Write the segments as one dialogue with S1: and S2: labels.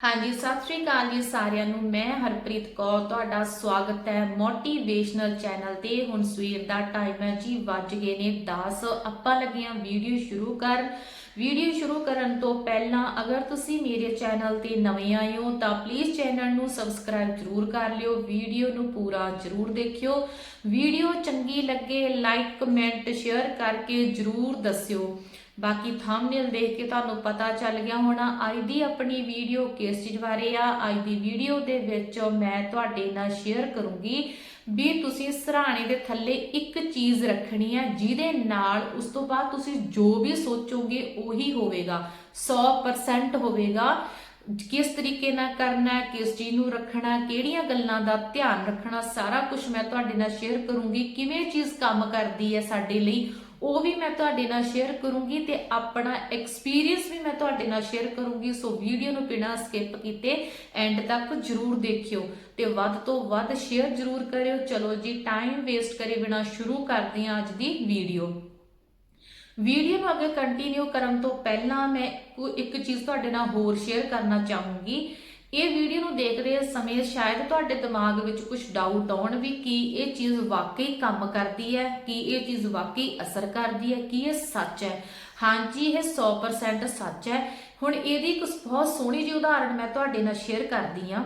S1: ਹਾਂਜੀ, ਸਤਿ ਸ਼੍ਰੀ ਅਕਾਲ ਜੀ ਸਾਰਿਆਂ ਨੂੰ। ਮੈਂ ਹਰਪ੍ਰੀਤ ਕੌਰ, ਤੁਹਾਡਾ ਸਵਾਗਤ ਹੈ ਮੋਟੀਵੇਸ਼ਨਲ ਚੈਨਲ ਤੇ। ਹੁਣ ਸਵੇਰ ਦਾ ਟਾਈਮ ਹੈ ਜੀ, ਵੱਜ ਗਏ ਨੇ 10 ਆਪਾਂ ਲੱਗੀਆਂ ਵੀਡੀਓ ਸ਼ੁਰੂ ਕਰ। ਵੀਡੀਓ ਸ਼ੁਰੂ ਕਰਨ ਤੋਂ ਪਹਿਲਾਂ ਅਗਰ ਤੁਸੀਂ ਮੇਰੇ ਚੈਨਲ ਤੇ ਨਵੇਂ ਆਏ ਹੋ ਤਾਂ ਪਲੀਜ਼ ਚੈਨਲ ਨੂੰ ਸਬਸਕ੍ਰਾਈਬ ਜ਼ਰੂਰ ਕਰ ਲਿਓ, ਵੀਡੀਓ ਨੂੰ ਪੂਰਾ ਜ਼ਰੂਰ ਦੇਖਿਓ। ਵੀਡੀਓ ਚੰਗੀ ਲੱਗੇ ਲਾਈਕ ਕਮੈਂਟ ਸ਼ੇਅਰ ਕਰਕੇ ਜ਼ਰੂਰ ਦੱਸਿਓ। ਬਾਕੀ ਥੰਬਨੇਲ ਦੇਖ ਕੇ ਤੁਹਾਨੂੰ ਪਤਾ ਚੱਲ ਗਿਆ ਹੋਣਾ, ਅੱਜ ਦੀ ਆਪਣੀ ਵੀਡੀਓ ਕਿਸ ਚੀਜ਼ ਬਾਰੇ ਆ, ਅੱਜ ਦੀ ਵੀਡੀਓ ਦੇ ਵਿੱਚ ਮੈਂ ਤੁਹਾਡੇ ਨਾਲ ਸ਼ੇਅਰ ਕਰੂੰਗੀ। ਵੀ ਤੁਸੀਂ ਸਰਾਣੇ ਦੇ ਥੱਲੇ ਇੱਕ ਚੀਜ਼ ਰੱਖਣੀ ਹੈ, ਜਿਹਦੇ ਨਾਲ ਉਸ ਤੋਂ ਬਾਅਦ ਤੁਸੀਂ ਜੋ ਵੀ ਸੋਚੋਗੇ ਉਹੀ ਹੋਵੇਗਾ। 100% ਹੋਵੇਗਾ। ਕਿਸ ਤਰੀਕੇ ਨਾਲ ਕਰਨਾ ਕਿਸ ਚੀਜ਼ ਨੂੰ ਰੱਖਣਾ ਕਿਹੜੀਆਂ ਗੱਲਾਂ ਦਾ ਧਿਆਨ ਰੱਖਣਾ, ਸਾਰਾ ਕੁਝ ਮੈਂ ਤੁਹਾਡੇ ਨਾਲ ਸ਼ੇਅਰ ਕਰੂੰਗੀ। ਕਿਵੇਂ ਚੀਜ਼ ਕੰਮ ਕਰਦੀ ਹੈ ਸਾਡੇ ਲਈ ਉਹ ਵੀ ਮੈਂ ਤੁਹਾਡੇ ਨਾਲ ਸ਼ੇਅਰ ਕਰੂੰਗੀ ਤੇ ਆਪਣਾ ਐਕਸਪੀਰੀਅੰਸ ਵੀ ਮੈਂ ਤੁਹਾਡੇ ਨਾਲ ਸ਼ੇਅਰ ਕਰੂੰਗੀ। ਸੋ ਵੀਡੀਓ ਨੂੰ ਬਿਨਾਂ ਸਕਿਪ ਕੀਤੇ ਐਂਡ ਤੱਕ ਜਰੂਰ ਦੇਖਿਓ ਤੇ ਵੱਧ ਤੋਂ ਵੱਧ ਸ਼ੇਅਰ ਜਰੂਰ ਕਰਿਓ। ਚਲੋ ਜੀ ਟਾਈਮ ਵੇਸਟ ਕਰੇ ਬਿਨਾਂ ਸ਼ੁਰੂ ਕਰਦੇ ਹਾਂ ਅੱਜ ਦੀ ਵੀਡੀਓ ਵੀਡੀਓ ਨੂੰ ਅੱਗੇ ਕੰਟੀਨਿਊ ਕਰਨ ਤੋਂ ਪਹਿਲਾਂ ਮੈਂ ਇੱਕ ਚੀਜ਼ ਤੁਹਾਡੇ ਨਾਲ ਹੋਰ ਸ਼ੇਅਰ ਕਰਨਾ ਚਾਹੂੰਗੀ ਇਹ ਵੀਡੀਓ ਨੂੰ ਦੇਖਦੇ ਸਮੇਂ ਸ਼ਾਇਦ ਤੁਹਾਡੇ ਦਿਮਾਗ ਵਿੱਚ ਕੁਝ ਡਾਊਟ ਆਉਣ ਵੀ ਕੀ ਇਹ ਚੀਜ਼ ਵਾਕਈ ਕੰਮ ਕਰਦੀ ਹੈ, ਕੀ ਇਹ ਚੀਜ਼ ਵਾਕਈ ਅਸਰ ਕਰਦੀ ਹੈ, ਕੀ ਇਹ ਸੱਚ ਹੈ। ਹਾਂਜੀ, ਇਹ 100% ਸੱਚ ਹੈ। ਹੁਣ ਇਹਦੀ ਇੱਕ ਬਹੁਤ ਸੋਹਣੀ ਜਿਹੀ ਉਦਾਹਰਣ ਮੈਂ ਤੁਹਾਡੇ ਨਾਲ ਸ਼ੇਅਰ ਕਰਦੀ ਹਾਂ।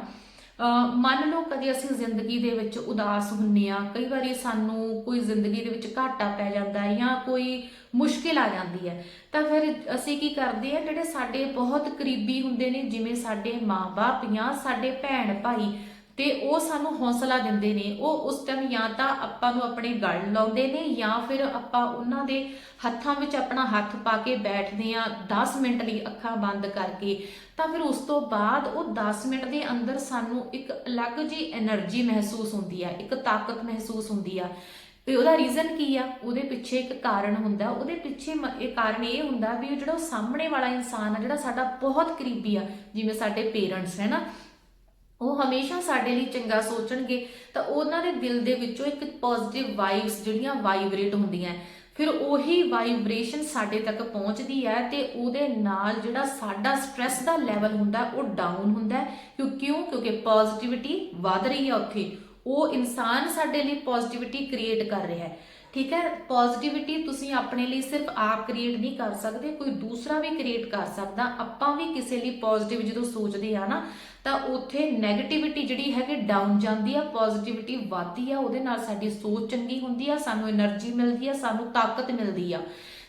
S1: ਮੰਨ ਲਓ ਕਦੇ ਅਸੀਂ ਜ਼ਿੰਦਗੀ ਦੇ ਵਿੱਚ ਉਦਾਸ ਹੁੰਨੇ ਆ, ਕਈ ਵਾਰੀ ਸਾਨੂੰ ਕੋਈ ਜ਼ਿੰਦਗੀ ਦੇ ਵਿੱਚ ਘਾਟਾ ਪੈ ਜਾਂਦਾ ਹੈ ਜਾਂ ਕੋਈ ਮੁਸ਼ਕਿਲ ਆ ਜਾਂਦੀ ਹੈ, ਤਾਂ ਫਿਰ ਅਸੀਂ ਕੀ ਕਰਦੇ ਆ, ਜਿਹੜੇ ਸਾਡੇ ਬਹੁਤ ਕਰੀਬੀ ਹੁੰਦੇ ਨੇ, ਜਿਵੇਂ ਸਾਡੇ ਮਾਪੇ ਜਾਂ ਸਾਡੇ ਭੈਣ ਭਾਈ ਤੇ ਉਹ ਸਾਨੂੰ ਹੌਸਲਾ ਦਿੰਦੇ ਨੇ, ਉਹ ਉਸ ਟਾਈਮ ਜਾਂ ਤਾਂ ਆਪਾਂ ਨੂੰ ਆਪਣੇ ਗਲ ਲਾਉਂਦੇ ਨੇ ਜਾਂ ਫਿਰ ਆਪਾਂ ਉਹਨਾਂ ਦੇ ਹੱਥਾਂ ਵਿੱਚ ਆਪਣਾ ਹੱਥ ਪਾ ਕੇ ਬੈਠਦੇ ਆ 10 ਮਿੰਟ ਲਈ ਅੱਖਾਂ ਬੰਦ ਕਰਕੇ, ਤਾਂ ਫਿਰ ਉਸ ਤੋਂ ਬਾਅਦ ਉਹ 10 ਮਿੰਟ ਦੇ ਅੰਦਰ ਸਾਨੂੰ ਇੱਕ ਅਲੱਗ ਜੀ એનર્ਜੀ ਮਹਿਸੂਸ ਹੁੰਦੀ ਆ, ਇੱਕ ਤਾਕਤ ਮਹਿਸੂਸ ਹੁੰਦੀ ਆ। ਤੇ ਉਹਦਾ ਰੀਜ਼ਨ ਕੀ ਆ? ਉਹਦੇ ਪਿੱਛੇ ਇੱਕ ਕਾਰਨ ਹੁੰਦਾ। ਉਹਦੇ ਪਿੱਛੇ ਇਹ ਕਾਰਨ ਇਹ ਹੁੰਦਾ ਵੀ ਜਿਹੜਾ ਸਾਹਮਣੇ ਵਾਲਾ ਇਨਸਾਨ ਆ, ਜਿਹੜਾ ਸਾਡਾ ਬਹੁਤ ਕਰੀਬੀ ਆ, ਜਿਵੇਂ ਸਾਡੇ ਪੇਰੈਂਟਸ ਹੈ ਨਾ? ਉਹ ਹਮੇਸ਼ਾ ਸਾਡੇ ਲਈ ਚੰਗਾ ਸੋਚਣਗੇ, ਤਾਂ ਉਹਨਾਂ ਦੇ ਦਿਲ ਦੇ ਵਿੱਚੋਂ ਇੱਕ ਪੋਜ਼ਿਟਿਵ ਵਾਈਬਸ ਜਿਹੜੀਆਂ ਵਾਈਬ੍ਰੇਟ ਹੁੰਦੀਆਂ ਫਿਰ ਉਹੀ ਵਾਈਬ੍ਰੇਸ਼ਨ ਸਾਡੇ ਤੱਕ ਪਹੁੰਚਦੀ ਹੈ ਤੇ ਉਹਦੇ ਨਾਲ ਜਿਹੜਾ ਸਾਡਾ ਸਟ्रेस ਦਾ ਲੈਵਲ ਹੁੰਦਾ ਉਹ ਡਾਊਨ ਹੁੰਦਾ ਕਿਉਂ ਕਿਉਂ? ਕਿਉਂਕਿ ਪੋਜ਼ਿਟਿਵਿਟੀ ਵਧ ਰਹੀ ਹੈ ਉੱਥੇ। ਉਹ ਇਨਸਾਨ ਸਾਡੇ ਲਈ ਪੋਜ਼ਿਟਿਵਿਟੀ ਕ੍ਰੀਏਟ ਕਰ ਰਿਹਾ ਹੈ। ਠੀਕ ਹੈ? ਪੋਜ਼ਿਟਿਵਿਟੀ ਤੁਸੀਂ ਆਪਣੇ ਲਈ ਸਿਰਫ ਆਪ ਕ੍ਰੀਏਟ ਨਹੀਂ ਕਰ ਸਕਦੇ, ਕੋਈ ਦੂਸਰਾ ਵੀ ਕ੍ਰੀਏਟ ਕਰ ਸਕਦਾ। ਆਪਾਂ ਵੀ ਕਿਸੇ ਲਈ ਪੋਜ਼ਿਟਿਵ ਜਦੋਂ ਸੋਚਦੇ ਆ ਨਾ, ਤਾਂ ਉੱਥੇ ਨੈਗੇਟਿਵਿਟੀ ਜਿਹੜੀ ਹੈਗੀ ਡਾਊਨ ਜਾਂਦੀ ਆ ਪੋਜ਼ਿਟਿਵਿਟੀ ਵਧਦੀ ਆ, ਉਹਦੇ ਨਾਲ ਸਾਡੀ ਸੋਚ ਚੰਗੀ ਹੁੰਦੀ ਆ, ਸਾਨੂੰ એનર્ਜੀ ਮਿਲਦੀ ਆ, ਸਾਨੂੰ ਤਾਕਤ ਮਿਲਦੀ ਆ।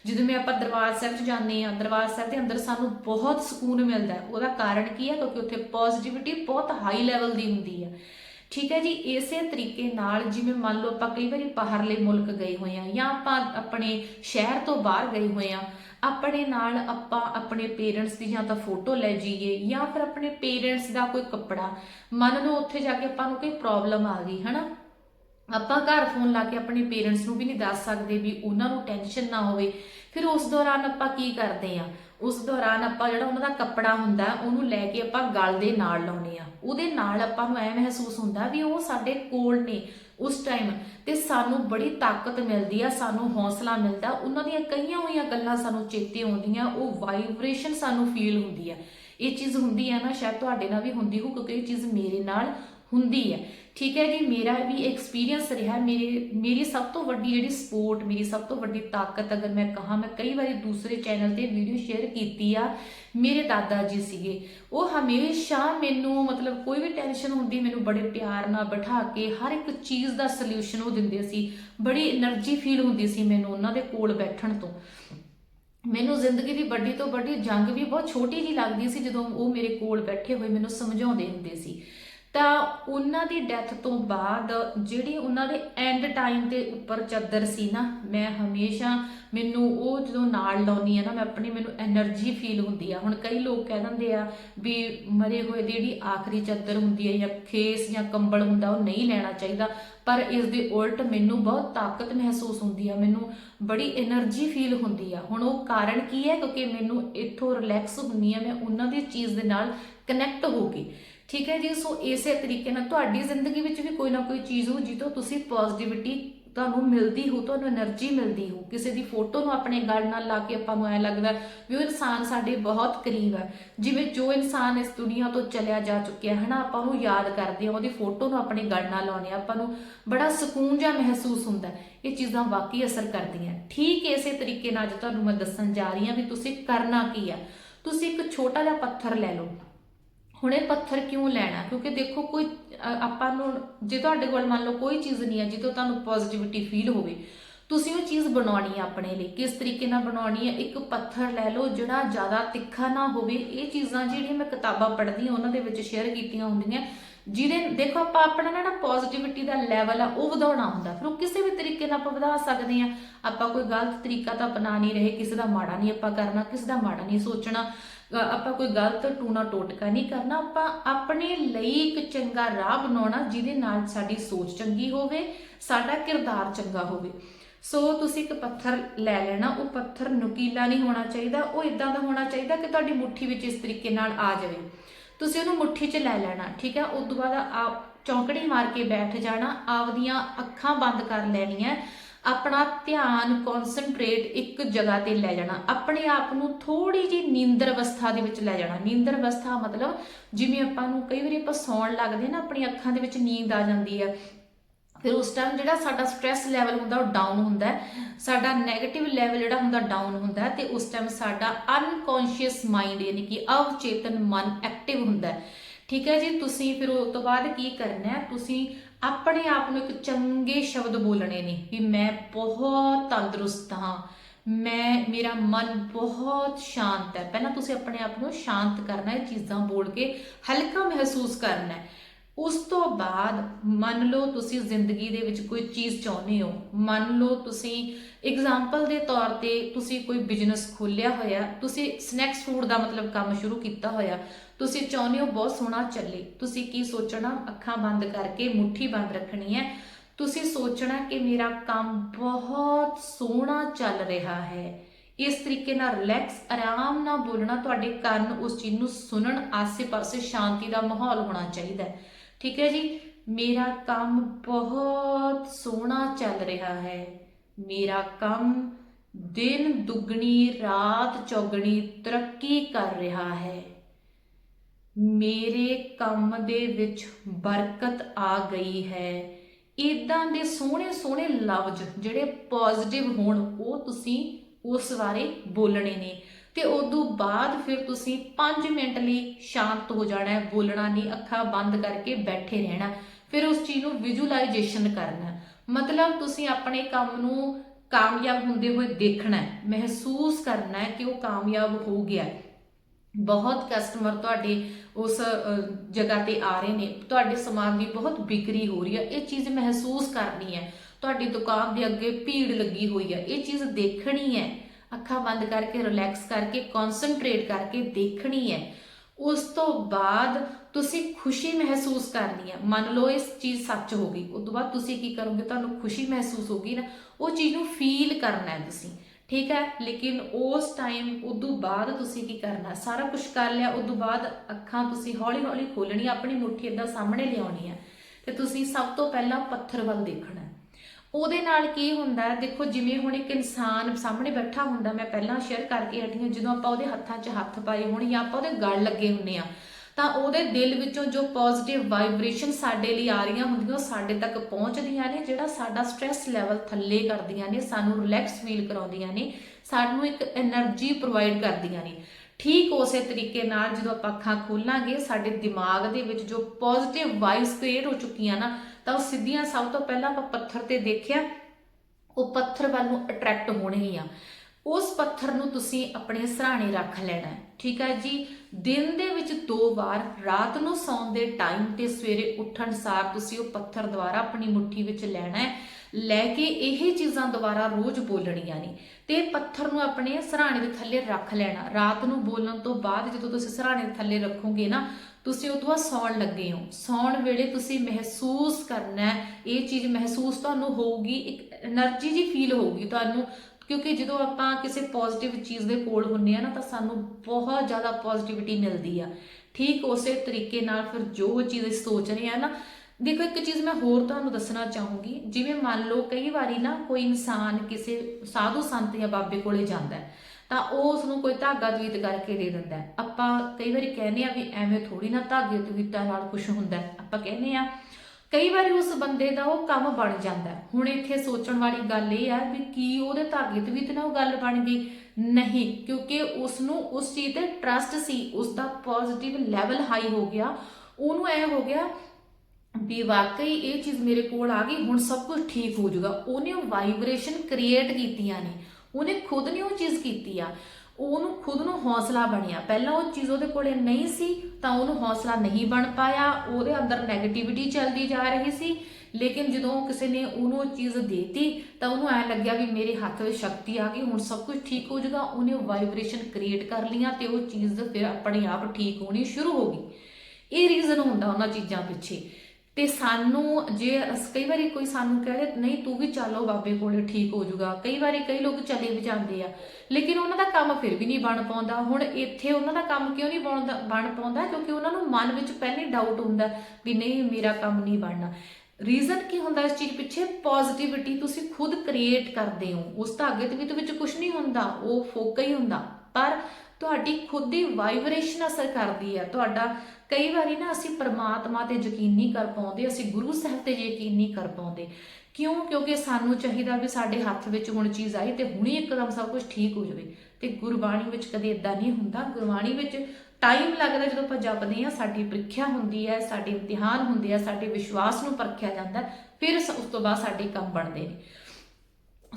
S1: ਜਦੋਂ ਮੈਂ ਆਪਾਂ ਦਰਬਾਰ ਸਾਹਿਬ 'ਚ ਜਾਂਦੇ ਆ, ਦਰਬਾਰ ਸਾਹਿਬ ਦੇ ਅੰਦਰ ਸਾਨੂੰ ਬਹੁਤ ਸਕੂਨ ਮਿਲਦਾ ਉਹਦਾ ਕਾਰਨ ਕੀ ਹੈ ਕਿਉਂਕਿ ਉੱਥੇ ਪੋਜ਼ਿਟਿਵਿਟੀ ਬਹੁਤ ਹਾਈ ਲੈਵਲ ਦੀ ਹੁੰਦੀ ਆ। ਠੀਕ ਹੈ ਜੀ, ਇਸੇ ਤਰੀਕੇ ਨਾਲ ਜਿਵੇਂ ਮੰਨ ਲਓ ਆਪਾਂ ਕਈ ਵਾਰੀ ਬਾਹਰਲੇ ਮੁਲਕ ਗਏ ਹੋਏ ਆ ਜਾਂ ਆਪਾਂ ਆਪਣੇ ਸ਼ਹਿਰ ਤੋਂ ਬਾਹਰ ਗਏ ਹੋਏ ਆ ਆਪਣੇ ਨਾਲ ਆਪਾਂ ਆਪਣੇ ਪੇਰੈਂਟਸ ਦੀ ਜਾਂ ਤਾਂ ਫੋਟੋ ਲੈ ਜਾਈਏ ਜਾਂ ਫਿਰ ਆਪਣੇ ਪੇਰੈਂਟਸ ਦਾ ਕੋਈ ਕੱਪੜਾ, ਮੰਨ ਲਓ ਉੱਥੇ ਜਾ ਕੇ ਆਪਾਂ ਨੂੰ ਕੋਈ ਪ੍ਰੋਬਲਮ ਆ ਗਈ, ਹਨਾ? ਆਪਾਂ ਘਰ ਫੋਨ ਲਾ ਕੇ ਆਪਣੇ ਪੇਰੈਂਟਸ ਨੂੰ ਵੀ ਨਹੀਂ ਦੱਸ ਸਕਦੇ ਵੀ ਉਹਨਾਂ ਨੂੰ ਟੈਨਸ਼ਨ ਨਾ ਹੋਵੇ, ਫਿਰ ਉਸ ਦੌਰਾਨ ਆਪਾਂ ਕੀ ਕਰਦੇ ਆ ਉਸ ਦੌਰਾਨ ਆਪਾਂ ਜਿਹੜਾ ਉਹਨਾਂ ਦਾ ਕੱਪੜਾ ਹੁੰਦਾ, ਉਹਨੂੰ ਲੈ ਕੇ ਆਪਾਂ ਗਲ ਦੇ ਨਾਲ ਲਾਉਨੇ ਆ ਉਹਦੇ ਨਾਲ ਆਪਾਂ ਨੂੰ ਐ ਮਹਿਸੂਸ ਹੁੰਦਾ ਵੀ ਉਹ ਸਾਡੇ ਕੋਲ ਨੇ ਉਸ ਟਾਈਮ ਤੇ ਸਾਨੂੰ ਬੜੀ ਤਾਕਤ ਮਿਲਦੀ ਆ, ਸਾਨੂੰ ਹੌਸਲਾ ਮਿਲਦਾ। ਉਹਨਾਂ ਦੀਆਂ ਕਈਆਂ ਹੋਈਆਂ ਗੱਲਾਂ ਸਾਨੂੰ ਚੇਤੇ ਆਉਂਦੀਆਂ, ਉਹ ਵਾਈਬ੍ਰੇਸ਼ਨ ਸਾਨੂੰ ਫੀਲ ਹੁੰਦੀ ਆ। ਇਹ ਚੀਜ਼ ਹੁੰਦੀ ਆ ਨਾ, ਸ਼ਾਇਦ ਤੁਹਾਡੇ ਨਾਲ ਵੀ ਹੁੰਦੀ ਹੋ ਕਿਉਂਕਿ ਇਹ ਚੀਜ਼ ਮੇਰੇ ਨਾਲ ਹੁੰਦੀ ਹੈ। ਠੀਕ ਹੈ ਜੀ, ਮੇਰਾ ਵੀ ਐਕਸਪੀਰੀਅੰਸ ਰਿਹਾ। ਮੇਰੇ, ਮੇਰੀ ਸਭ ਤੋਂ ਵੱਡੀ ਜਿਹੜੀ ਸਪੋਰਟ ਮੇਰੀ ਸਭ ਤੋਂ ਵੱਡੀ ਤਾਕਤ ਅਗਰ ਮੈਂ ਕਹਾ, ਮੈਂ ਕਈ ਵਾਰੀ ਦੂਸਰੇ ਚੈਨਲ ਤੇ ਵੀਡੀਓ ਸ਼ੇਅਰ ਕੀਤੀ ਆ, ਮੇਰੇ ਦਾਦਾ ਜੀ ਸੀਗੇ। ਉਹ ਹਮੇਸ਼ਾ ਮੈਨੂੰ ਮਤਲਬ ਕੋਈ ਵੀ ਟੈਨਸ਼ਨ ਹੁੰਦੀ, ਮੈਨੂੰ ਬੜੇ ਪਿਆਰ ਨਾਲ ਬਿਠਾ ਕੇ ਹਰ ਇੱਕ ਚੀਜ਼ ਦਾ ਸੋਲੂਸ਼ਨ ਉਹ ਦਿੰਦੇ ਸੀ। ਬੜੀ એનર્ਜੀ ਫੀਲ ਹੁੰਦੀ ਸੀ ਮੈਨੂੰ ਉਹਨਾਂ ਦੇ ਕੋਲ ਬੈਠਣ ਤੋਂ। ਮੈਨੂੰ ਜ਼ਿੰਦਗੀ ਦੀ ਵੱਡੀ ਤੋਂ ਵੱਡੀ ਜੰਗ ਵੀ ਬਹੁਤ ਛੋਟੀ ਜੀ ਲੱਗਦੀ ਸੀ ਜਦੋਂ ਉਹ ਮੇਰੇ ਕੋਲ ਬੈਠੇ ਹੋਏ ਮੈਨੂੰ ਸਮਝਾਉਂਦੇ ਹੁੰਦੇ ਸੀ। ਤਾਂ ਉਹਨਾਂ ਦੀ ਡੈਥ ਤੋਂ ਬਾਅਦ ਜਿਹੜੀ ਉਹਨਾਂ ਦੇ ਐਂਡ ਟਾਈਮ ਦੇ ਉੱਪਰ ਚਾਦਰ ਸੀ ਨਾ, ਮੈਂ ਹਮੇਸ਼ਾ ਮੈਨੂੰ ਉਹ ਜਦੋਂ ਨਾਲ ਲਾਉਣੀ ਆ ਨਾ, ਮੈਂ ਆਪਣੀ ਮੈਨੂੰ એનર્ਜੀ ਫੀਲ ਹੁੰਦੀ ਆ। ਹੁਣ ਕਈ ਲੋਕ ਕਹਿ ਦਿੰਦੇ ਆ ਵੀ ਮਰੇ ਹੋਏ ਦੀ ਜਿਹੜੀ ਆਖਰੀ ਚਾਦਰ ਹੁੰਦੀ ਹੈ ਜਾਂ ਖੇਸ ਜਾਂ ਕੰਬਲ ਹੁੰਦਾ, ਉਹ ਨਹੀਂ ਲੈਣਾ ਚਾਹੀਦਾ। ਪਰ ਇਸ ਦੇ ਉਲਟ ਮੈਨੂੰ ਬਹੁਤ ਤਾਕਤ ਮਹਿਸੂਸ ਹੁੰਦੀ ਆ, ਮੈਨੂੰ ਬੜੀ એનર્ਜੀ ਫੀਲ ਹੁੰਦੀ ਆ। ਹੁਣ ਉਹ ਕਾਰਨ ਕੀ ਹੈ? ਕਿਉਂਕਿ ਮੈਨੂੰ ਇੱਥੋਂ ਰਿਲੈਕਸ ਹੁੰਨੀ ਆ, ਮੈਂ ਉਹਨਾਂ ਦੀ ਚੀਜ਼ ਦੇ ਨਾਲ ਕਨੈਕਟ ਹੋ ਗਈ। ਠੀਕ ਹੈ ਜੀ? ਸੋ ਇਸੇ ਤਰੀਕੇ ਨਾਲ ਤੁਹਾਡੀ ਜ਼ਿੰਦਗੀ ਵਿੱਚ ਵੀ ਕੋਈ ਨਾ ਕੋਈ ਚੀਜ਼ ਹੋ ਜਿਹਤੋਂ ਤੁਸੀਂ ਪੋਜ਼ਿਟਿਵਿਟੀ ਤੁਹਾਨੂੰ ਮਿਲਦੀ ਹੋ, ਤੁਹਾਨੂੰ એનર્ਜੀ ਮਿਲਦੀ ਹੋ। ਕਿਸੇ ਦੀ ਫੋਟੋ ਨੂੰ ਆਪਣੇ ਗਲ ਨਾਲ ਲਾ ਕੇ ਆਪਾਂ ਨੂੰ ਐ ਲੱਗਦਾ ਵੀ ਉਹ ਇਨਸਾਨ ਸਾਡੇ ਬਹੁਤ ਕਰੀਬ ਹੈ। ਜਿਵੇਂ ਜੋ ਇਨਸਾਨ ਇਸ ਦੁਨੀਆ ਤੋਂ ਚਲਿਆ ਜਾ ਚੁੱਕਿਆ ਹੈ ਨਾ ਆਪਾਂ ਨੂੰ ਯਾਦ ਕਰਦੇ ਆ ਉਹਦੀ ਫੋਟੋ ਨੂੰ ਆਪਣੇ ਗਲ ਨਾਲ ਲਾਉਂਦੇ ਆ ਆਪਾਂ ਨੂੰ ਬੜਾ ਸਕੂਨ ਜਿਹਾ ਮਹਿਸੂਸ ਹੁੰਦਾ ਇਹ ਚੀਜ਼ਾਂ ਵਾਕਈ ਅਸਰ ਕਰਦੀਆਂ ਠੀਕ ਇਸੇ ਤਰੀਕੇ ਨਾਲ ਅੱਜ ਤੁਹਾਨੂੰ ਮੈਂ ਦੱਸਣ ਜਾ ਰਹੀ ਹਾਂ ਵੀ ਤੁਸੀਂ ਕਰਨਾ ਕੀ ਆ ਤੁਸੀਂ ਇੱਕ ਛੋਟਾ ਜਿਹਾ ਪੱਥਰ ਲੈ ਲਓ। ਹੁਣ ਇਹ ਪੱਥਰ ਕਿਉਂ ਲੈਣਾ? ਕਿਉਂਕਿ ਦੇਖੋ ਕੋਈ ਆਪਾਂ ਨੂੰ ਜੇ ਤੁਹਾਡੇ ਕੋਲ ਮੰਨ ਲਓ ਕੋਈ ਚੀਜ਼ ਨਹੀਂ ਹੈ ਜਿੱਦੋਂ ਤੁਹਾਨੂੰ ਪੋਜ਼ਿਟਿਵਿਟੀ ਫੀਲ ਹੋਵੇ, ਤੁਸੀਂ ਉਹ ਚੀਜ਼ ਬਣਾਉਣੀ ਹੈ ਆਪਣੇ ਲਈ। ਕਿਸ ਤਰੀਕੇ ਨਾਲ ਬਣਾਉਣੀ ਹੈ? ਇੱਕ ਪੱਥਰ ਲੈ ਲਓ ਜਿਹੜਾ ਜ਼ਿਆਦਾ ਤਿੱਖਾ ਨਾ ਹੋਵੇ। ਇਹ ਚੀਜ਼ਾਂ ਜਿਹੜੀਆਂ ਮੈਂ ਕਿਤਾਬਾਂ ਪੜ੍ਹਦੀ ਹਾਂ, ਉਹਨਾਂ ਦੇ ਵਿੱਚ ਸ਼ੇਅਰ ਕੀਤੀਆਂ ਹੁੰਦੀਆਂ। ਜਿਹਦੇ, ਦੇਖੋ ਆਪਾਂ ਆਪਣਾ ਨਾ ਪੋਜ਼ਿਟਿਵਿਟੀ ਦਾ ਲੈਵਲ ਆ, ਉਹ ਵਧਾਉਣਾ ਹੁੰਦਾ। ਫਿਰ ਉਹ ਕਿਸੇ ਵੀ ਤਰੀਕੇ ਨਾਲ ਆਪਾਂ ਵਧਾ ਸਕਦੇ ਆ ਆਪਾਂ ਕੋਈ ਗਲਤ ਤਰੀਕਾ ਤਾਂ ਅਪਣਾ ਨਹੀਂ ਰਹੇ, ਕਿਸੇ ਦਾ ਮਾੜਾ ਨਹੀਂ ਆਪਾਂ ਕਰਨਾ, ਕਿਸੇ ਦਾ ਮਾੜਾ ਨਹੀਂ ਸੋਚਣਾ। ਆਪਾਂ ਕੋਈ ਗਲਤ ਟੂਣਾ ਟੋਟਕਾ ਨਹੀਂ ਕਰਨਾ, ਆਪਾਂ ਆਪਣੇ ਲਈ ਇੱਕ ਚੰਗਾ ਰਾਹ ਬਣਾਉਣਾ ਜਿਹਦੇ ਨਾਲ ਸਾਡੀ ਸੋਚ ਚੰਗੀ ਹੋਵੇ, ਸਾਡਾ ਕਿਰਦਾਰ ਚੰਗਾ ਹੋਵੇ। ਸੋ ਤੁਸੀਂ ਇੱਕ ਪੱਥਰ ਲੈ ਲੈਣਾ, ਉਹ ਪੱਥਰ ਨੁਕੀਲਾ ਨਹੀਂ ਹੋਣਾ ਚਾਹੀਦਾ, ਉਹ ਇਦਾਂ ਦਾ ਹੋਣਾ ਚਾਹੀਦਾ ਕਿ ਤੁਹਾਡੀ ਮੁੱਠੀ ਵਿੱਚ ਇਸ ਤਰੀਕੇ ਨਾਲ ਆ ਜਾਵੇ। ਤੁਸੀਂ ਉਹਨੂੰ ਮੁੱਠੀ 'ਚ ਲੈ ਲੈਣਾ, ਠੀਕ ਹੈ ਉਸ ਤੋਂ ਬਾਅਦ ਆਪ ਚੌਂਕੜੀ ਮਾਰ ਕੇ ਬੈਠ ਜਾਣਾ, ਆਪਦੀਆਂ ਅੱਖਾਂ ਬੰਦ ਕਰ ਲੈਣੀਆਂ। ਆਪਣਾ ਧਿਆਨ ਕਨਸੈਂਟਰੇਟ ਇੱਕ ਜਗ੍ਹਾ ਤੇ ਲੈ ਜਾਣਾ। ਆਪਣੇ ਆਪ ਨੂੰ ਥੋੜੀ ਜੀ ਨੀਂਦਰ ਅਵਸਥਾ ਦੇ ਵਿੱਚ ਲੈ ਜਾਣਾ। ਨੀਂਦਰ ਅਵਸਥਾ ਮਤਲਬ ਜਿਵੇਂ ਆਪਾਂ ਨੂੰ ਕਈ ਵਾਰੀ ਆਪਾਂ ਸੌਣ ਲੱਗਦੇ ਨਾ ਆਪਣੀ ਅੱਖਾਂ ਦੇ ਵਿੱਚ ਨੀਂਦ ਆ ਜਾਂਦੀ ਹੈ ਫਿਰ ਉਸ ਟਾਈਮ ਜਿਹੜਾ ਸਾਡਾ ਸਟ्रेस ਲੈਵਲ ਹੁੰਦਾ, ਉਹ ਡਾਊਨ ਹੁੰਦਾ ਸਾਡਾ ਨੈਗੇਟਿਵ ਲੈਵਲ ਜਿਹੜਾ ਹੁੰਦਾ ਡਾਊਨ ਹੁੰਦਾ ਤੇ ਉਸ ਟਾਈਮ ਸਾਡਾ ਅਨਕੌਂਸ਼ੀਅਸ ਮਾਈਂਡ ਯਾਨੀ ਕਿ ਅਵਚੇਤਨ ਮਨ ਐਕਟਿਵ ਹੁੰਦਾ ਠੀਕ ਹੈ ਜੀ, ਤੁਸੀਂ ਫਿਰ ਉਸ ਤੋਂ ਬਾਅਦ ਕੀ ਕਰਨਾ ਹੈ? ਤੁਸੀਂ ਆਪਣੇ ਆਪ ਨੂੰ ਇੱਕ ਚੰਗੇ ਸ਼ਬਦ ਬੋਲਣੇ ਨੇ ਵੀ ਮੈਂ ਬਹੁਤ ਤੰਦਰੁਸਤ ਹਾਂ। ਮੈਂ, ਮੇਰਾ ਮਨ ਬਹੁਤ ਸ਼ਾਂਤ ਹੈ। ਪਹਿਲਾਂ ਤੁਸੀਂ ਆਪਣੇ ਆਪ ਨੂੰ ਸ਼ਾਂਤ ਕਰਨਾ ਹੈ ਚੀਜ਼ਾਂ ਬੋਲ ਕੇ ਹਲਕਾ ਮਹਿਸੂਸ ਕਰਨਾ ਹੈ। ਉਸ ਤੋਂ ਬਾਅਦ ਮੰਨ ਲਓ ਤੁਸੀਂ ਜ਼ਿੰਦਗੀ ਦੇ ਵਿੱਚ ਕੋਈ ਚੀਜ਼ ਚਾਹੁੰਦੇ ਹੋ, ਮੰਨ ਲਓ ਤੁਸੀਂ ਐਗਜ਼ਾਮਪਲ ਦੇ ਤੌਰ ਤੇ ਤੁਸੀਂ ਕੋਈ ਬਿਜ਼ਨਸ ਖੋਲ੍ਹਿਆ ਹੋਇਆ, ਤੁਸੀਂ ਸਨੈਕਸ ਫੂਡ ਦਾ ਮਤਲਬ ਕੰਮ ਸ਼ੁਰੂ ਕੀਤਾ ਹੋਇਆ, ਤੁਸੀਂ ਚਾਹੁੰਦੇ ਹੋ ਬਹੁਤ ਸੋਹਣਾ ਚੱਲੇ, ਤੁਸੀਂ ਕੀ ਸੋਚਣਾ? ਅੱਖਾਂ ਬੰਦ ਕਰਕੇ ਮੁੱਠੀ ਬੰਦ ਰੱਖਣੀ ਹੈ। ਤੁਸੀਂ ਸੋਚਣਾ ਕਿ ਮੇਰਾ ਕੰਮ ਬਹੁਤ ਸੋਹਣਾ ਚੱਲ ਰਿਹਾ ਹੈ। ਇਸ ਤਰੀਕੇ ਨਾਲ ਰਿਲੈਕਸ ਆਰਾਮ ਨਾਲ ਬੋਲਣਾ ਤੁਹਾਡੇ ਕੰਨ ਉਸ ਚੀਜ਼ ਨੂੰ ਸੁਣਨ, ਆਸੇ-ਪਾਸੇ ਸ਼ਾਂਤੀ ਦਾ ਮਾਹੌਲ ਹੋਣਾ ਚਾਹੀਦਾ ਹੈ। ਠੀਕ ਹੈ ਜੀ? ਮੇਰਾ ਕੰਮ ਬਹੁਤ ਸੋਹਣਾ ਚੱਲ ਰਿਹਾ ਹੈ। ਮੇਰਾ ਕੰਮ ਦਿਨ ਦੁੱਗਣੀ, ਰਾਤ ਚੌਗਣੀ ਤਰੱਕੀ ਕਰ ਰਿਹਾ ਹੈ। ਮੇਰੇ ਕੰਮ ਦੇ ਵਿੱਚ ਬਰਕਤ ਆ ਗਈ ਹੈ। ਇਦਾਂ ਦੇ ਸੋਹਣੇ ਸੋਹਣੇ ਲਫ਼ਜ਼ ਜਿਹੜੇ ਪੋਜ਼ਿਟਿਵ ਹੋਣ, ਉਹ ਤੁਸੀਂ ਉਸ ਬਾਰੇ ਬੋਲਣੇ ਨੇ। ਤੇ ਉਦੋਂ ਬਾਅਦ ਫਿਰ ਤੁਸੀਂ 5 ਮਿੰਟ ਲਈ ਸ਼ਾਂਤ ਹੋ ਜਾਣਾ ਹੈ ਬੋਲਣਾ ਨਹੀਂ, ਅੱਖਾਂ ਬੰਦ ਕਰਕੇ ਬੈਠੇ ਰਹਿਣਾ, ਫਿਰ ਉਸ ਚੀਜ਼ ਨੂੰ ਵਿਜ਼ੂਅਲਾਈਜੇਸ਼ਨ ਕਰਨਾ। ਮਤਲਬ ਤੁਸੀਂ ਆਪਣੇ ਕੰਮ ਨੂੰ ਕਾਮਯਾਬ ਹੁੰਦੇ ਹੋਏ ਦੇਖਣਾ ਹੈ, ਮਹਿਸੂਸ ਕਰਨਾ ਹੈ ਕਿ ਉਹ ਕਾਮਯਾਬ ਹੋ ਗਿਆ ਬਹੁਤ ਕਸਟਮਰ ਤੁਹਾਡੇ ਉਸ ਜਗ੍ਹਾ ਤੇ ਆ ਰਹੇ ਨੇ, ਤੁਹਾਡੇ ਸਮਾਨ ਦੀ ਬਹੁਤ ਵਿਕਰੀ ਹੋ ਰਹੀ ਹੈ, ਇਹ ਚੀਜ਼ ਮਹਿਸੂਸ ਕਰਨੀ ਹੈ। ਤੁਹਾਡੀ ਦੁਕਾਨ ਦੇ ਅੱਗੇ ਭੀੜ ਲੱਗੀ ਹੋਈ ਹੈ, ਇਹ ਚੀਜ਼ ਦੇਖਣੀ ਹੈ। ਅੱਖਾਂ ਬੰਦ ਕਰਕੇ ਰਿਲੈਕਸ ਕਰਕੇ ਕਨਸੈਂਟਰੇਟ ਕਰਕੇ ਦੇਖਣੀ ਹੈ। ਉਸ ਤੋਂ ਬਾਅਦ ਤੁਸੀਂ ਖੁਸ਼ੀ ਮਹਿਸੂਸ ਕਰਨੀ ਹੈ। ਮੰਨ ਲਓ ਇਸ ਚੀਜ਼ ਸੱਚ ਹੋ ਗਈ, ਉਸ ਤੋਂ ਬਾਅਦ ਤੁਸੀਂ ਕੀ ਕਰੋਗੇ? ਤੁਹਾਨੂੰ ਖੁਸ਼ੀ ਮਹਿਸੂਸ ਹੋਗੀ ਨਾ, ਉਹ ਚੀਜ਼ ਨੂੰ ਫੀਲ ਕਰਨਾ ਹੈ ਤੁਸੀਂ। ਠੀਕ ਹੈ? ਲੇਕਿਨ ਉਸ ਟਾਈਮ ਉਦੋਂ ਬਾਅਦ ਤੁਸੀਂ ਕੀ ਕਰਨਾ? ਸਾਰਾ ਕੁਝ ਕਰ ਲਿਆ ਉਦੋਂ ਬਾਅਦ ਅੱਖਾਂ ਤੁਸੀਂ ਹੌਲੀ ਹੌਲੀ ਖੋਲਣੀ ਆਪਣੀ ਮੁੱਠੀ ਏਦਾਂ ਸਾਹਮਣੇ ਲਿਆਉਣੀ ਹੈ। ਤੇ ਤੁਸੀਂ ਸਭ ਤੋਂ ਪਹਿਲਾਂ ਪੱਥਰ ਵੱਲ ਦੇਖਣਾ ਉਹਦੇ ਨਾਲ ਕੀ ਹੁੰਦਾ? ਦੇਖੋ, ਜਿਵੇਂ ਹੁਣ ਇੱਕ ਇਨਸਾਨ ਸਾਹਮਣੇ ਬੈਠਾ ਹੁੰਦਾ, ਮੈਂ ਪਹਿਲਾਂ ਸ਼ੇਅਰ ਕਰਕੇ ਹਟੀ ਹਾਂ, ਜਦੋਂ ਆਪਾਂ ਉਹਦੇ ਹੱਥਾਂ 'ਚ ਹੱਥ ਪਾਏ ਹੋਣ ਜਾਂ ਆਪਾਂ ਉਹਦੇ ਗਲ ਲੱਗੇ ਹੁੰਨੇ ਆ ਤਾਂ ਉਹਦੇ ਦਿਲ ਵਿੱਚੋਂ ਜੋ ਪੋਜ਼ਿਟਿਵ ਵਾਈਬ੍ਰੇਸ਼ਨ ਸਾਡੇ ਲਈ ਆ ਰਹੀਆਂ ਹੁੰਦੀਆਂ, ਉਹ ਸਾਡੇ ਤੱਕ ਪਹੁੰਚਦੀਆਂ ਨੇ, ਜਿਹੜਾ ਸਾਡਾ ਸਟ्रेस ਲੈਵਲ ਥੱਲੇ ਕਰਦੀਆਂ ਨੇ, ਸਾਨੂੰ ਰਿਲੈਕਸ ਫੀਲ ਕਰਾਉਂਦੀਆਂ ਨੇ, ਸਾਨੂੰ ਇੱਕ એનર્ਜੀ ਪ੍ਰੋਵਾਈਡ ਕਰਦੀਆਂ ਨੇ। ਠੀਕ ਉਸੇ ਤਰੀਕੇ ਨਾਲ ਜਦੋਂ ਆਪਾਂ ਅੱਖਾਂ ਖੋਲਾਂਗੇ, ਸਾਡੇ ਦਿਮਾਗ ਦੇ ਵਿੱਚ ਜੋ ਪੋਜ਼ਿਟਿਵ ਵਾਈਬਸ ਕ੍ਰੀਏਟ ਹੋ ਚੁੱਕੀਆਂ ਨਾ, ਤਾਂ ਉਹ ਸਿੱਧੀਆਂ ਸਭ ਤੋਂ ਪਹਿਲਾਂ ਆਪਾਂ ਪੱਥਰ ਤੇ ਦੇਖਿਆ, ਉਹ ਪੱਥਰ ਵੱਲ ਨੂੰ ਅਟਰੈਕਟ ਹੋਣਗੀਆਂ ਉਸ ਪੱਥਰ ਨੂੰ ਤੁਸੀਂ ਆਪਣੇ ਸਰਾਣੇ ਰੱਖ ਲੈਣਾ ਠੀਕ ਹੈ ਜੀ? ਦਿਨ ਦੇ ਵਿੱਚ ਦੋ ਵਾਰ, ਰਾਤ ਨੂੰ ਸੌਣ ਦੇ ਟਾਈਮ ਤੇ ਸਵੇਰੇ ਉੱਠਣ ਸਾਰ ਤੁਸੀਂ ਉਹ ਪੱਥਰ ਦੁਆਰਾ ਆਪਣੀ ਮੁੱਠੀ ਵਿੱਚ ਲੈਣਾ ਲੈ ਕੇ ਇਹ ਚੀਜ਼ਾਂ ਦੁਆਰਾ ਰੋਜ਼ ਬੋਲਣੀਆਂ ਨੇ। ਤੇ ਪੱਥਰ ਨੂੰ ਆਪਣੇ ਸਰਾਣੇ ਦੇ ਥੱਲੇ ਰੱਖ ਲੈਣਾ। ਰਾਤ ਨੂੰ ਬੋਲਣ ਤੋਂ ਬਾਅਦ ਜਦੋਂ ਤੁਸੀਂ ਸਰਾਣੇ ਦੇ ਥੱਲੇ ਰੱਖੋਗੇ ਨਾ, ਤੁਸੀਂ ਉਹ ਤੋਂ ਸੌਣ ਲੱਗੇ ਹੋ। ਸੌਣ ਵੇਲੇ ਤੁਸੀਂ ਮਹਿਸੂਸ ਕਰਨਾ ਇਹ ਚੀਜ਼ ਮਹਿਸੂਸ ਤੁਹਾਨੂੰ ਹੋਊਗੀ, ਇੱਕ એનર્ਜੀ ਜੀ ਫੀਲ ਹੋਊਗੀ ਤੁਹਾਨੂੰ। ਕਿਉਂਕਿ ਜਦੋਂ ਆਪਾਂ ਕਿਸੇ ਪੋਜ਼ਿਟਿਵ ਚੀਜ਼ ਦੇ ਕੋਲ ਹੁੰਨੇ ਆ ਨਾ, ਤਾਂ ਸਾਨੂੰ ਬਹੁਤ ਜ਼ਿਆਦਾ ਪੋਜ਼ਿਟਿਵਿਟੀ ਮਿਲਦੀ ਆ। ਠੀਕ ਉਸੇ ਤਰੀਕੇ ਨਾਲ ਫਿਰ ਜੋ ਚੀਜ਼ ਸੋਚ ਰਹੇ ਆ ਨਾ, ਦੇਖੋ ਇੱਕ ਚੀਜ਼ ਮੈਂ ਹੋਰ ਤੁਹਾਨੂੰ ਦੱਸਣਾ ਚਾਹੂੰਗੀ। ਜਿਵੇਂ ਮੰਨ ਲਓ ਕਈ ਵਾਰੀ ਨਾ ਕੋਈ ਇਨਸਾਨ ਕਿਸੇ ਸਾਧੂ ਸੰਤ ਜਾਂ ਬਾਬੇ ਕੋਲੇ ਜਾਂਦਾ ਹੈ, ਤਾਂ ਉਹ ਉਸ ਨੂੰ ਕੋਈ ਧਾਗਾ ਤਵੀਤ ਕਰਕੇ ਦੇ ਦਿੰਦਾ ਹੈ। ਆਪਾਂ ਕਈ ਵਾਰੀ ਕਹਿੰਦੇ ਆ ਵੀ ਐਵੇਂ ਥੋੜੀ ਨਾ ਧਾਗੇ ਤਵੀਤਾਂ ਨਾਲ ਕੁਝ ਹੁੰਦਾ ਆਪਾਂ ਕਹਿੰਦੇ ਆ ਕਈ ਵਾਰੀ ਉਸ ਬੰਦੇ ਦਾ ਉਹ ਕੰਮ ਬਣ ਜਾਂਦਾ ਹੁਣ ਇੱਥੇ ਸੋਚਣ ਵਾਲੀ ਗੱਲ ਇਹ ਆ ਵੀ ਕੀ ਉਹਦੇ ਧਾਗੇ ਤੇ ਨਾਲ ਉਹ ਗੱਲ ਬਣ ਗਈ? ਨਹੀਂ, ਕਿਉਂਕਿ ਉਸ ਨੂੰ ਉਸ ਚੀਜ਼ ਤੇ ਟਰਸਟ ਸੀ ਉਸ ਦਾ ਪੋਜ਼ਿਟਿਵ ਲੈਵਲ ਹਾਈ ਹੋ ਗਿਆ। ਉਹਨੂੰ ਐ ਹੋ ਗਿਆ ਵੀ ਵਾਕਈ ਇਹ ਚੀਜ਼ ਮੇਰੇ ਕੋਲ ਆ ਗਈ, ਹੁਣ ਸਭ ਕੁਝ ਠੀਕ ਹੋ ਜਾਊਗਾ। ਉਹਨੇ ਵਾਈਬ੍ਰੇਸ਼ਨ ਕ੍ਰੀਏਟ ਕੀਤੀਆਂ ਨੇ। ਉਹਨੇ ਖੁਦ ਨੇ ਉਹ ਚੀਜ਼ ਕੀਤੀ ਆ। ਉਹਨੂੰ ਖੁਦ ਨੂੰ ਹੌਸਲਾ ਬਣਿਆ। ਪਹਿਲਾਂ ਉਹ ਚੀਜ਼ ਉਹਦੇ ਕੋਲੇ ਨਹੀਂ ਸੀ, ਤਾਂ ਉਹਨੂੰ ਹੌਸਲਾ ਨਹੀਂ ਬਣ ਪਾਇਆ। ਉਹਦੇ ਅੰਦਰ 네ਗੇਟਿਵਿਟੀ ਚੱਲਦੀ ਜਾ ਰਹੀ ਸੀ। ਲੇਕਿਨ ਜਦੋਂ ਕਿਸੇ ਨੇ ਉਹਨੂੰ ਉਹ ਚੀਜ਼ ਦੇਤੀ, ਤਾਂ ਉਹਨੂੰ ਐ ਲੱਗਿਆ ਵੀ ਮੇਰੇ ਹੱਥ ਵਿੱਚ ਸ਼ਕਤੀ ਆ ਗਈ, ਹੁਣ ਸਭ ਕੁਝ ਠੀਕ ਹੋ ਜਾਊਗਾ। ਉਹਨੇ ਵਾਈਬ੍ਰੇਸ਼ਨ ਕ੍ਰੀਏਟ ਕਰ ਲਈਆਂ ਤੇ ਉਹ ਚੀਜ਼ ਫਿਰ ਆਪਣੇ ਆਪ ਠੀਕ ਹੋਣੀ ਸ਼ੁਰੂ ਹੋ ਗਈ। ਇਹ ਰੀਜ਼ਨ ਹੁੰਦਾ ਉਹਨਾਂ ਚੀਜ਼ਾਂ ਪਿੱਛੇ। ਤੇ ਸਾਨੂੰ ਜੇ ਕਈ ਵਾਰੀ ਕੋਈ ਸਾਨੂੰ ਕਹੇ ਨਹੀਂ, ਤੂੰ ਵੀ ਚੱਲੋ ਬਾਬੇ ਕੋਲੇ ਠੀਕ ਹੋ ਜਾਊਗਾ। ਕਈ ਵਾਰੀ ਕਈ ਲੋਕ ਚਲੇ ਵੀ ਜਾਂਦੇ ਆ, ਲੇਕਿਨ ਉਹਨਾਂ ਦਾ ਕੰਮ ਫਿਰ ਵੀ ਨਹੀਂ ਬਣ ਪਾਉਂਦਾ। ਹੁਣ ਇੱਥੇ ਉਹਨਾਂ ਦਾ ਕੰਮ ਕਿਉਂ ਨਹੀਂ ਬਣਦਾ ਬਣ ਪਾਉਂਦਾ? ਕਿਉਂਕਿ ਉਹਨਾਂ ਨੂੰ ਮਨ ਵਿੱਚ ਪਹਿਲੇ ਡਾਊਟ ਹੁੰਦਾ ਵੀ ਨਹੀਂ, ਮੇਰਾ ਕੰਮ ਨਹੀਂ ਬਣਨਾ। ਰੀਜ਼ਨ ਕੀ ਹੁੰਦਾ ਇਸ ਚੀਜ਼ ਪਿੱਛੇ? ਪੋਜ਼ਿਟਿਵਿਟੀ ਤੁਸੀਂ ਖੁਦ ਕ੍ਰੀਏਟ ਕਰਦੇ ਹੋ। ਉਸ ਧਾਗੇ ਦੇ ਵਿੱਚ ਵਿੱਚ ਕੁਝ ਨਹੀਂ ਹੁੰਦਾ, ਉਹ ਫੋਕਾ ਹੀ ਹੁੰਦਾ। ਪਰ ਤੁਹਾਡੀ ਖੁਦ ਦੀ ਵਾਈਬ੍ਰੇਸ਼ਨ ਅਸਰ ਕਰਦੀ ਹੈ ਤੁਹਾਡਾ ਕਈ ਵਾਰੀ ਨਾ ਅਸੀਂ ਪਰਮਾਤਮਾ ਤੇ ਯਕੀਨ ਨਹੀਂ ਕਰ ਪਾਉਂਦੇ, ਅਸੀਂ ਗੁਰੂ ਸਾਹਿਬ ਤੇ ਯਕੀਨ ਨਹੀਂ ਕਰ ਪਾਉਂਦੇ। ਕਿਉਂ? ਕਿਉਂਕਿ ਸਾਨੂੰ ਚਾਹੀਦਾ ਵੀ ਸਾਡੇ ਹੱਥ ਵਿੱਚ ਹੁਣ ਚੀਜ਼ ਆਈ ਤੇ ਹੁਣੇ ਇੱਕਦਮ ਸਭ ਕੁਝ ਠੀਕ ਹੋ ਜਾਵੇ। ਤੇ ਗੁਰਬਾਣੀ ਵਿੱਚ ਕਦੇ ਇਦਾਂ ਨਹੀਂ ਹੁੰਦਾ। ਗੁਰਬਾਣੀ ਵਿੱਚ ਟਾਈਮ ਲੱਗਦਾ ਜਦੋਂ ਆਪਾਂ ਜਪਦੇ ਆ ਸਾਡੀ ਪ੍ਰੀਖਿਆ ਹੁੰਦੀ ਹੈ, ਸਾਡੇ ਇਮਤਿਹਾਨ ਹੁੰਦੇ ਆ, ਸਾਡੇ ਵਿਸ਼ਵਾਸ ਨੂੰ ਪਰਖਿਆ ਜਾਂਦਾ ਫਿਰ ਉਸ ਤੋਂ ਬਾਅਦ ਸਾਡੇ ਕੰਮ ਬਣਦੇ ਨੇ।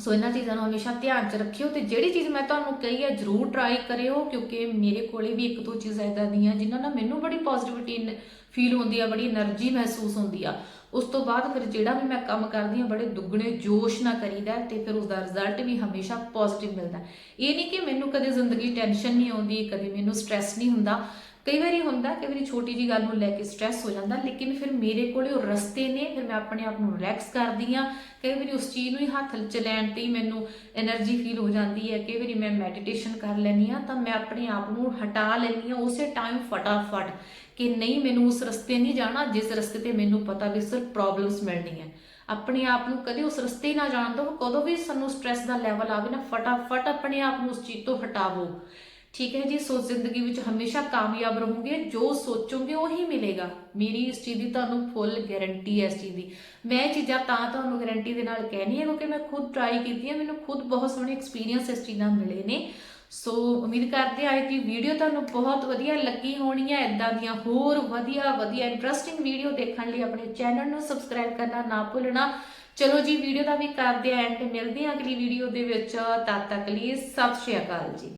S1: ਸੋ ਇਹਨਾਂ ਚੀਜ਼ਾਂ ਨੂੰ ਹਮੇਸ਼ਾ ਧਿਆਨ 'ਚ ਰੱਖਿਓ ਤੇ ਜਿਹੜੀ ਚੀਜ਼ ਮੈਂ ਤੁਹਾਨੂੰ ਕਹੀ ਹੈ, ਜ਼ਰੂਰ ਟਰਾਈ ਕਰਿਓ ਕਿਉਂਕਿ ਮੇਰੇ ਕੋਲੇ ਵੀ ਇੱਕ ਦੋ ਚੀਜ਼ਾਂ ਇਦਾਂ ਦੀਆਂ ਜਿਨ੍ਹਾਂ ਨਾਲ ਮੈਨੂੰ ਬੜੀ ਪੋਜ਼ਿਟਿਵਿਟੀ ਫੀਲ ਹੁੰਦੀ ਆ, ਬੜੀ એનર્ਜੀ ਮਹਿਸੂਸ ਹੁੰਦੀ ਆ। ਉਸ ਤੋਂ ਬਾਅਦ ਫਿਰ ਜਿਹੜਾ ਵੀ ਮੈਂ ਕੰਮ ਕਰਦੀ ਹਾਂ, ਬੜੇ ਦੁੱਗਣੇ ਜੋਸ਼ ਨਾਲ ਕਰੀਦਾ ਤੇ ਫਿਰ ਉਸ ਦਾ ਰਿਜ਼ਲਟ ਵੀ ਹਮੇਸ਼ਾ ਪੋਜ਼ਿਟਿਵ ਮਿਲਦਾ ਇਹ ਨਹੀਂ ਕਿ ਮੈਨੂੰ ਕਦੇ ਜ਼ਿੰਦਗੀ ਟੈਨਸ਼ਨ ਨਹੀਂ ਆਉਂਦੀ, ਕਦੇ ਮੈਨੂੰ ਸਟ्रेस ਨਹੀਂ ਹੁੰਦਾ। ਕਈ ਵਾਰੀ ਹੁੰਦਾ, ਕਈ ਵਾਰੀ ਛੋਟੀ ਜੀ ਗੱਲ ਨੂੰ ਲੈ ਕੇ ਸਟ्रेस ਹੋ ਜਾਂਦਾ, ਲੇਕਿਨ ਫਿਰ ਮੇਰੇ ਕੋਲੇ ਉਹ ਰਸਤੇ ਨੇ, ਫਿਰ ਮੈਂ ਆਪਣੇ ਆਪ ਨੂੰ ਰਿਲੈਕਸ ਕਰਦੀ ਆ ਕਈ ਵਾਰੀ ਉਸ ਚੀਜ਼ ਨੂੰ ਹੀ ਹੱਥ ਚ ਲੈਣ ਤੇ ਹੀ ਮੈਨੂੰ એનર્ਜੀ ਫੀਲ ਹੋ ਜਾਂਦੀ ਹੈ। ਕਈ ਵਾਰੀ ਮੈਂ ਮੈਡੀਟੇਸ਼ਨ ਕਰ ਲੈਨੀ ਆ ਤਾਂ ਮੈਂ ਆਪਣੇ ਆਪ ਨੂੰ ਹਟਾ ਲੈਨੀ ਆ ਉਸੇ ਟਾਈਮ ਫਟਾਫਟ ਕਿ ਨਹੀਂ, ਮੈਨੂੰ ਉਸ ਰਸਤੇ ਨਹੀਂ ਜਾਣਾ, ਜਿਸ ਰਸਤੇ ਤੇ ਮੈਨੂੰ ਪਤਾ ਵੀ ਸਿਰਫ ਪ੍ਰੋਬਲਮਸ ਮਿਲਣੀ ਹੈ। ਆਪਣੇ ਆਪ ਨੂੰ ਕਦੇ ਉਸ ਰਸਤੇ ਨਾ ਜਾਣ ਦਿਓ, ਕਦੋਂ ਵੀ ਸਾਨੂੰ ਸਟ्रेस ਦਾ ਲੈਵਲ ਆਵੇ ਨਾ, ਫਟਾਫਟ ਆਪਣੇ ਆਪ ਨੂੰ ਉਸ ਚੀਜ਼ ਤੋਂ ਹਟਾਵੋ। ਠੀਕ ਹੈ ਜੀ, ਸੋ ਜ਼ਿੰਦਗੀ ਵਿੱਚ ਹਮੇਸ਼ਾ ਕਾਮਯਾਬ ਰਹੋਗੇ, ਜੋ ਸੋਚੋਗੇ ਉਹੀ ਮਿਲੇਗਾ। ਮੇਰੀ ਇਸ ਚੀਜ਼ ਦੀ ਤੁਹਾਨੂੰ ਫੁੱਲ ਗਾਰੰਟੀ ਹੈ ਇਸ ਚੀਜ਼ ਦੀ। ਮੈਂ ਇਹ ਚੀਜ਼ਾਂ ਤਾਂ ਤੁਹਾਨੂੰ ਗਾਰੰਟੀ ਦੇ ਨਾਲ ਕਹਿਣੀ ਹੈ, ਕਿਉਂਕਿ ਮੈਂ ਖੁਦ ਟਰਾਈ ਕੀਤੀ ਹੈ, ਮੈਨੂੰ ਖੁਦ ਬਹੁਤ ਸੋਹਣੇ ਐਕਸਪੀਰੀਅੰਸ ਇਸ ਚੀਜ਼ ਨਾਲ ਮਿਲੇ ਨੇ। ਸੋ ਉਮੀਦ ਕਰਦੇ ਹਾਂ ਕਿ ਵੀਡੀਓ ਤੁਹਾਨੂੰ ਬਹੁਤ ਵਧੀਆ ਲੱਗੀ ਹੋਣੀ ਹੈ ਇਦਾਂ ਦੀਆਂ ਹੋਰ ਵਧੀਆ ਵਧੀਆ ਇੰਟਰਸਟਿੰਗ ਵੀਡੀਓ ਦੇਖਣ ਲਈ ਆਪਣੇ ਚੈਨਲ ਨੂੰ ਸਬਸਕ੍ਰਾਈਬ ਕਰਨਾ ਨਾ ਭੁੱਲਣਾ। ਚਲੋ ਜੀ ਵੀਡੀਓ ਦਾ ਵੀ ਕਰਦੇ ਆ ਐਂਡ ਮਿਲਦੇ ਹਾਂ ਅਗਲੀ ਵੀਡੀਓ ਦੇ ਵਿੱਚ। ਤਦ ਤੱਕ ਲਈ ਸਤਿ ਸ਼੍ਰੀ ਅਕਾਲ ਜੀ।